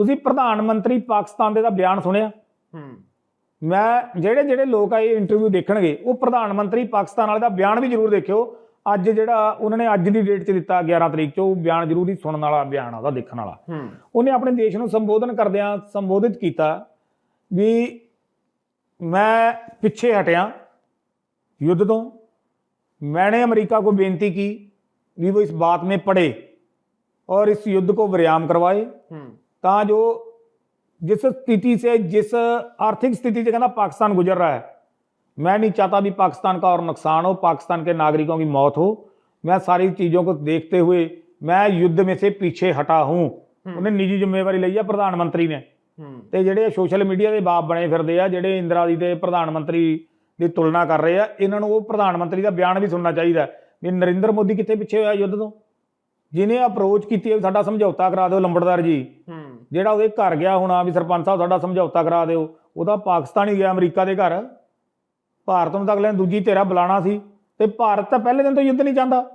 ਤੁਸੀਂ ਪ੍ਰਧਾਨ ਮੰਤਰੀ ਪਾਕਿਸਤਾਨ ਦੇ ਦਾ ਬਿਆਨ ਸੁਣਿਆ ਹੂੰ ਮੈਂ ਜਿਹੜੇ ਜਿਹੜੇ ਲੋਕ ਆ ਇਹ ਇੰਟਰਵਿਊ ਦੇਖਣਗੇ ਉਹ ਪ੍ਰਧਾਨ ਮੰਤਰੀ ਪਾਕਿਸਤਾਨ ਵਾਲੇ ਦਾ ਬਿਆਨ ਵੀ ਜ਼ਰੂਰ ਦੇਖਿਓ ਅੱਜ ਜਿਹੜਾ ਉਹਨਾਂ ਨੇ ਅੱਜ ਦੀ ਡੇਟ 'ਚ ਦਿੱਤਾ 11 ਤਰੀਕ 'ਚ ਉਹ ਬਿਆਨ ਜ਼ਰੂਰ ਹੀ ਸੁਣਨ ਵਾਲਾ ਬਿਆਨ ਆ ਉਹਦਾ ਦੇਖਣ ਵਾਲਾ ਹੂੰ ਉਹਨੇ ਆਪਣੇ ਦੇਸ਼ ਨੂੰ ਸੰਬੋਧਨ ਕਰਦਿਆਂ ਸੰਬੋਧਿਤ ਕੀਤਾ ਵੀ ਮੈਂ ਪਿੱਛੇ ਹਟਿਆ युद्ध ਤੋਂ मैंने अमेरिका को बेनती की भी वो इस बात में पड़े और इस युद्ध को विराम करवाए ਹੂੰ ਤਾਂ ਜੋ जिस स्थिति से जिस आर्थिक स्थिति से कहना पाकिस्तान गुजर रहा है मैं नहीं चाहता भी पाकिस्तान का और नुकसान हो पाकिस्तान के नागरिकों की मौत हो मैं सारी चीज़ों को देखते हुए मैं युद्ध में से पीछे हटा हूँ ਉਹਨੇ ਨਿੱਜੀ ਜ਼ਿੰਮੇਵਾਰੀ ਲਈ ਆ ਪ੍ਰਧਾਨ ਮੰਤਰੀ ਨੇ ਹੂੰ ਤੇ ਜਿਹੜੇ ਸੋਸ਼ਲ ਮੀਡੀਆ ਦੇ ਬਾਪ ਬਣੇ ਫਿਰਦੇ ਆ ਜਿਹੜੇ ਇੰਦਰਾ ਦੀ ਤੇ ਪ੍ਰਧਾਨ ਮੰਤਰੀ ਦੀ ਤੁਲਨਾ ਕਰ ਰਹੇ ਆ ਇਹਨਾਂ ਨੂੰ ਉਹ ਪ੍ਰਧਾਨ ਮੰਤਰੀ ਦਾ ਬਿਆਨ ਵੀ ਸੁਣਨਾ ਚਾਹੀਦਾ ਵੀ ਨਰਿੰਦਰ ਮੋਦੀ ਕਿੱਥੇ ਪਿੱਛੇ ਹੋਇਆ ਯੁੱਧ ਤੋਂ ਜਿਹਨੇ ਅਪਰੋਚ ਕੀਤੀ ਹੈ ਵੀ ਸਾਡਾ ਸਮਝੌਤਾ ਕਰਾ ਦਿਓ ਲੰਬੜਦਾਰ ਜੀ ਹੂੰ ਜਿਹੜਾ ਉਹਦੇ ਘਰ ਗਿਆ ਹੋਣਾ ਵੀ ਸਰਪੰਚ ਸਾਹਿਬ ਸਾਡਾ ਸਮਝੌਤਾ ਕਰਾ ਦਿਓ ਉਹਦਾ ਪਾਕਿਸਤਾਨ ਹੀ ਗਿਆ, ਅਮਰੀਕਾ ਦੇ ਘਰ। ਭਾਰਤ ਨੂੰ ਤਾਂ ਅਗਲੇ ਨੇ ਦੂਜੀ ਧਿਰਾ ਬੁਲਾਣਾ ਸੀ। ਤੇ ਭਾਰਤ ਤਾਂ ਪਹਿਲੇ ਦਿਨ ਤੋਂ ਯੁੱਧ ਨਹੀਂ ਜਾਂਦਾ